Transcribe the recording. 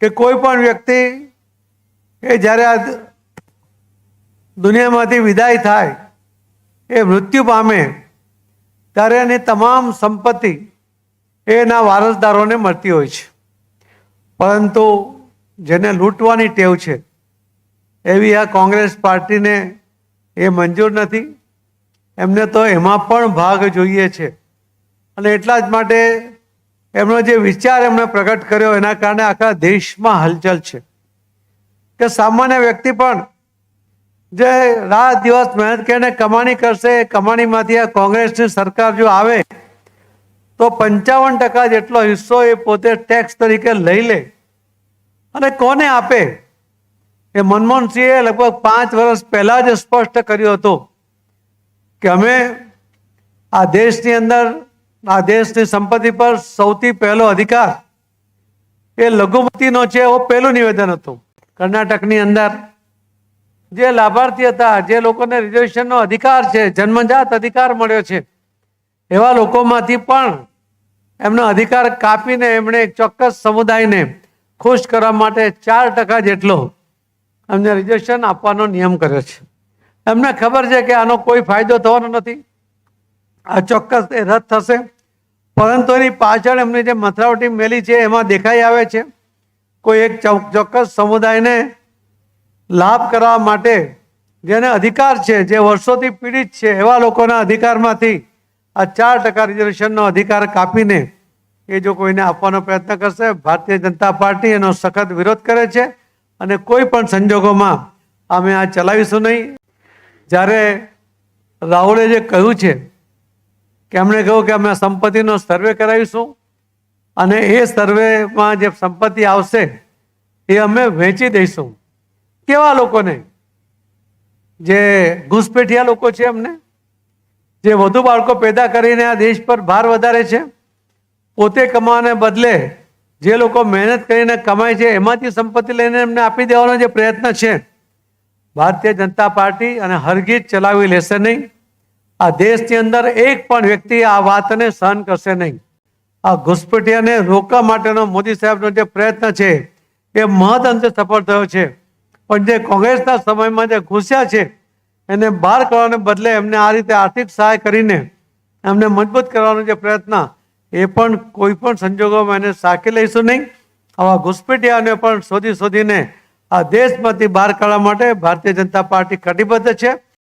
કે કોઈ પણ વ્યક્તિ એ જ્યારે આ દુનિયામાંથી વિદાય થાય, એ મૃત્યુ પામે, ત્યારે એની તમામ સંપત્તિ એના વારસદારોને મળતી હોય છે. પરંતુ જેને લૂંટવાની ટેવ છે, એવી આ કોંગ્રેસ પાર્ટીને એ મંજૂર નથી. એમને તો એમાં પણ ભાગ જોઈએ છે. અને એટલા જ માટે એમનો જે વિચાર એમણે પ્રગટ કર્યો એના કારણે આખા દેશમાં હલચલ છે. કે સામાન્ય વ્યક્તિ પણ જે રાત દિવસ મહેનત કરીને કમાણી કરશે એ કમાણીમાંથી આ કોંગ્રેસની સરકાર જો આવે, તો પંચાવન ટકા જેટલો હિસ્સો એ પોતે ટેક્સ તરીકે લઈ લે. અને કોને આપે? એ મનમોહનસિંહે લગભગ પાંચ વર્ષ પહેલાં જ સ્પષ્ટ કર્યું હતું કે અમે આ દેશની અંદર આ દેશની સંપત્તિ પર સૌથી પહેલો અધિકાર એ લઘુમતીનો છે એવો પહેલું નિવેદન હતું. કર્ણાટકની અંદર જે લાભાર્થી હતા, જે લોકોને રિઝર્વેશનનો અધિકાર છે, જન્મજાત અધિકાર મળ્યો છે, એવા લોકોમાંથી પણ એમનો અધિકાર કાપીને એમણે એક ચોક્કસ સમુદાયને ખુશ કરવા માટે ચાર ટકા જેટલો એમને રિઝર્વેશન આપવાનો નિયમ કર્યો છે. એમને ખબર છે કે આનો કોઈ ફાયદો થવાનો નથી. આ ચોક્કસ એ રદ થશે. પરંતુ એની પાછળ એમની જે મથરાવટી મેલી છે, એમાં દેખાઈ આવે છે. કોઈ એક ચોક્કસ સમુદાયને લાભ કરવા માટે જેને અધિકાર છે, જે વર્ષોથી પીડિત છે, એવા લોકોના અધિકારમાંથી આ ચાર ટકા રિઝર્વેશનનો અધિકાર કાપીને એ જો કોઈને આપવાનો પ્રયત્ન કરશે, ભારતીય જનતા પાર્ટી એનો સખત વિરોધ કરે છે અને કોઈ પણ સંજોગોમાં અમે આ ચલાવીશું નહીં. જ્યારે રાહુલે જે કહ્યું છે કે એમણે કહ્યું કે અમે સંપત્તિનો સર્વે કરાવીશું અને એ સર્વેમાં જે સંપત્તિ આવશે એ અમે વેચી દઈશું. કેવા લોકોને? જે ઘૂસપેઠિયા લોકો છે એમને જે વધુ બાળકો પેદા કરીને આ દેશ પર ભાર વધારે છે, પોતે કમાવાને બદલે જે લોકો મહેનત કરીને કમાય છે, એમાંથી સંપત્તિ લઈને એમને આપી દેવાનો જે પ્રયત્ન છે, ભારતીય જનતા પાર્ટી અને હરગીજ ચલાવી લેશે નહીં. આ દેશની અંદર એક પણ વ્યક્તિ આ વાતને સહન કરશે નહીં. આ ઘુસપેટિયાને રોકવા માટેનો મોદી સાહેબનો જે પ્રયત્ન છે, એ મહદ અંશે સફળ થયો છે. પણ જે કોંગ્રેસના સમયમાં જે ઘૂસ્યા છે, એને બહાર કરવાને બદલે એમને આ રીતે આર્થિક સહાય કરીને એમને મજબૂત કરવાનો જે પ્રયત્ન, એ પણ કોઈ પણ સંજોગોમાં એને સાકી લઈશું નહીં. આવા ઘુસપેટિયાને પણ શોધી શોધીને આ દેશમાંથી બહાર કાઢવા માટે ભારતીય જનતા પાર્ટી કટિબદ્ધ છે.